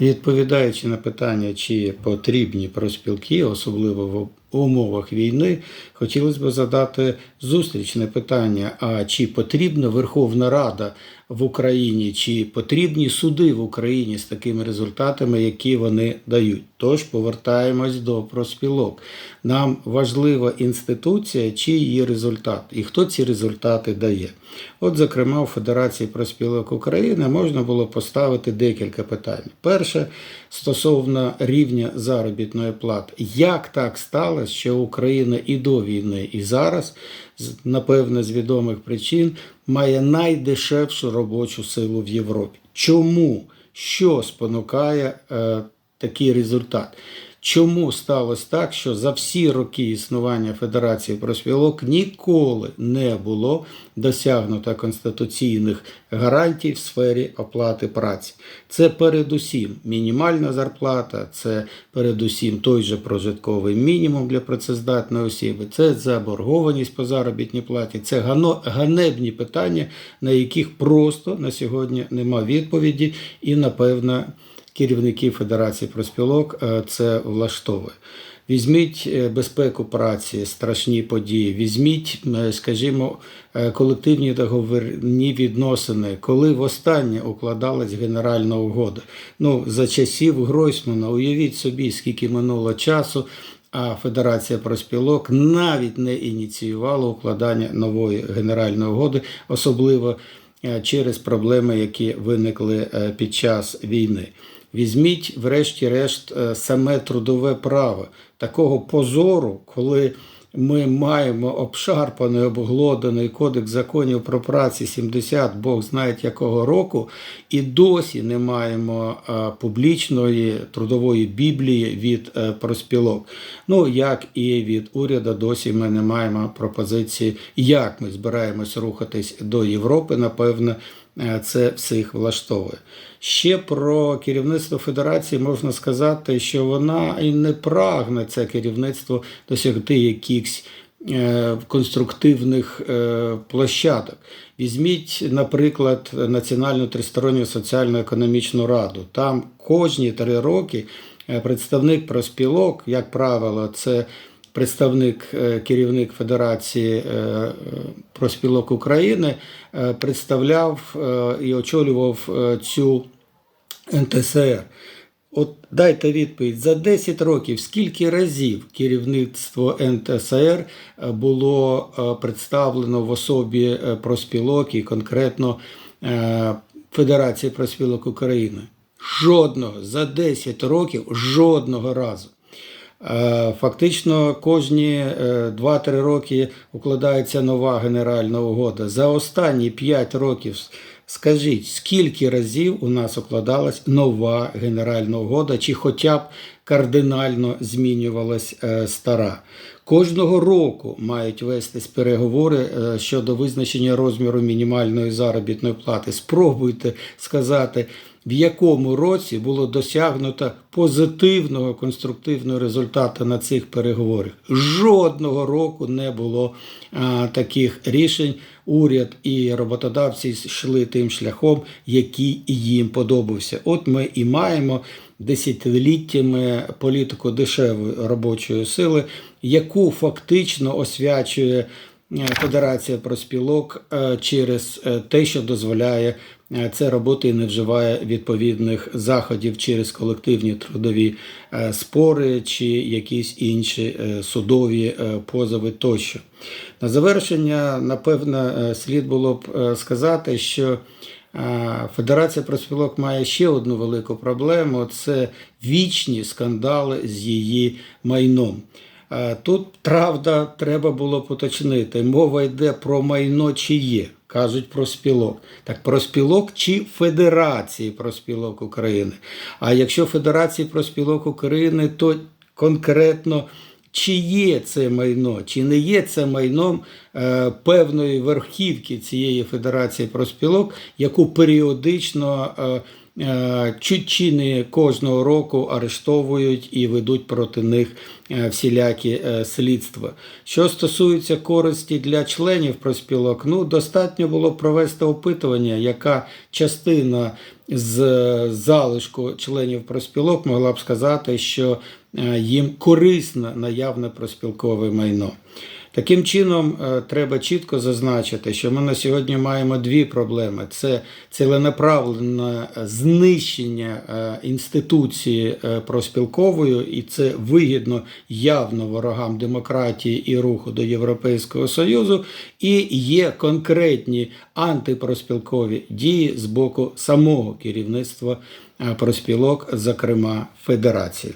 І Відповідаючи на питання, чи потрібні проспілки, особливо в умовах війни, хотілося б задати зустрічне питання: а чи потрібна Верховна Рада в Україні, чи потрібні суди в Україні з такими результатами, які вони дають? Тож повертаємось до проспілок. Нам важлива інституція чи її результат, і хто ці результати дає. От, зокрема, у Федерації проспілок України можна було поставити декілька питань. Перше стосовно рівня заробітної плати. Як так сталося, що Україна і до війни, і зараз, напевне, з відомих причин, має найдешевшу робочу силу в Європі? Чому? Що спонукає е, такий результат? Чому сталося так, що за всі роки існування Федерації проспілок ніколи не було досягнуто конституційних гарантій в сфері оплати праці? Це передусім мінімальна зарплата, це передусім той же прожитковий мінімум для працездатної особи, це заборгованість по заробітній платі, це ганебні питання, на яких просто на сьогодні нема відповіді, і напевно керівників Федерації проспілок е, це влаштовує. Візьміть е, безпеку праці, страшні події. Візьміть, е, скажімо, колективні договірні відносини, коли востаннє укладалась генеральна угода. Ну, за часів Гройсмана, уявіть собі, скільки минуло часу. А Федерація проспілок навіть не ініціювала укладання нової генеральної угоди, особливо через проблеми, які виникли під час війни. Візьміть, врешті-решт, е, саме трудове право такого позору, коли ми маємо обшарпаний, обглоданий кодекс законів про працю 70, Бог знає якого року, і досі не маємо е, публічної трудової біблії від е, проспілок. Ну, як і від уряду, досі ми не маємо пропозиції, як ми збираємось рухатись до Європи, напевно. Е, Це всіх влаштовує. Ще про керівництво Федерації можна сказати, що вона і не прагне це керівництво досягти якихось е, конструктивних е, площадок. Візьміть, наприклад, Національну тристоронню соціально-економічну раду. Там кожні три роки представник проспілок, як правило, це представник, е, керівник Федерації е, е, проспілок України, представляв і очолював цю НТСР. От дайте відповідь за 10 років, скільки разів керівництво НТСР було представлено в особі проспілок і конкретно Федерації проспілок України? Жодного за 10 років, жодного разу. Е, Фактично кожні е, 2-3 роки укладається нова генеральна угода. За останні 5 років скажіть, скільки разів у нас укладалась нова генеральна угода, чи хоча б кардинально змінювалась е, стара? Кожного року мають вестись переговори е, щодо визначення розміру мінімальної заробітної плати. Спробуйте сказати, в якому році було досягнуто позитивного конструктивного результату на цих переговорах. Жодного року не було а, таких рішень. Уряд і роботодавці йшли тим шляхом, який їм подобався. От ми і маємо десятиліттями політику дешевої робочої сили, яку фактично освячує е, Федерація проспілок е, через е, те, що дозволяє це робити і не вживає відповідних заходів через колективні трудові спори чи якісь інші судові позови тощо. На завершення, напевно, слід було б сказати, що Федерація проспілок має ще одну велику проблему це вічні скандали з її майном. Е, Тут правда треба було поточнити. Мова йде про майно чиє, кажуть про спілок. Так про спілок чи Федерації проспілок України. А якщо Федерації проспілок України, то конкретно чи є це майно, чи не є це майном е, певної верхівки цієї Федерації проспілок, яку періодично е, чуть чи не кожного року арештовують і ведуть проти них е, всілякі е, слідства. Що стосується користі для членів проспілок, ну достатньо було провести опитування, яка частина з е, залишку членів проспілок могла б сказати, що е, їм корисно наявне проспілкове майно. Таким чином, е, треба чітко зазначити, що ми на сьогодні маємо дві проблеми: це ціленаправлене знищення е, інституції е, проспілкової, і це вигідно явно ворогам демократії і руху до Європейського Союзу, і є конкретні антипроспілкові дії з боку самого керівництва е, проспілок, зокрема Федерації.